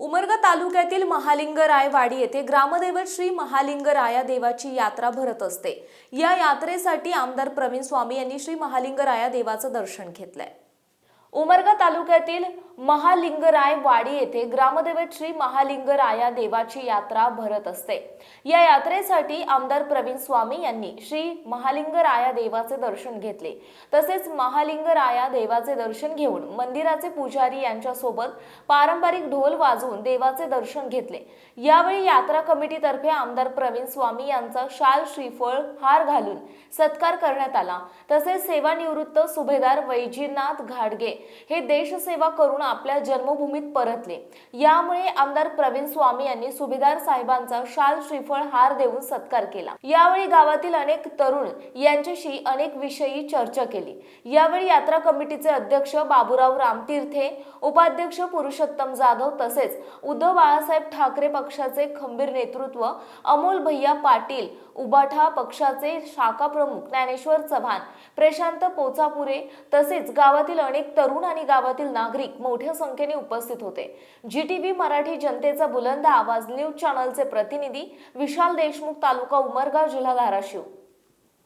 उमरगा तालुक्यातील महालिंगरायवाडी येथे ग्रामदैवत श्री महालिंगराया देवाची यात्रा भरत असते. या यात्रेसाठी आमदार प्रवीण स्वामी यांनी श्री महालिंगराया देवाचं दर्शन घेतलंय. उमरगा तालुक्यातील महालिंगराय वाडी येथे ग्रामदैवत श्री महालिंगराया देवाची यात्रा भरत असते. या यात्रेसाठी आमदार प्रवीण स्वामी यांनी श्री महालिंगराया देवाचे दर्शन घेतले. तसेच महालिंगराया देवाचे दर्शन घेऊन मंदिराचे पुजारी यांच्यासोबत पारंपरिक ढोल वाजवून देवाचे दर्शन घेतले. यावेळी यात्रा कमिटीतर्फे आमदार प्रवीण स्वामी यांचा शाल श्रीफळ हार घालून सत्कार करण्यात आला. तसेच सेवानिवृत्त सुभेदार वैजीनाथ घाडगे हे देशसेवा करून आपल्या जन्मभूमीत परतले. यामुळे आमदार प्रवीण स्वामी यांनी सुभेदार साहेबांचा शाल श्रीफळ हार देऊन सत्कार केला. यावेळी गावातील अनेक तरुण यांच्याशी अनेक विषयी चर्चा केली. यावेळी यात्रा कमिटीचे अध्यक्ष बाबूराव रामतीर्थे उपाध्यक्ष पुरुषोत्तम जाधव तसेच उद्धव बाळासाहेब ठाकरे पक्षाचे खंबीर नेतृत्व अमोल भैया पाटील उबाठा पक्षाचे शाखा प्रमुख ज्ञानेश्वर चव्हाण प्रशांत पोचापुरे तसेच गावातील अनेक तरुण आणि गावातील नागरिक मोठ्या संख्येने उपस्थित होते. जी टी मराठी जनतेचा बुलंद आवाज न्यूज चॅनलचे प्रतिनिधी विशाल देशमुख तालुका उमरगाव जिल्हा धाराशिव.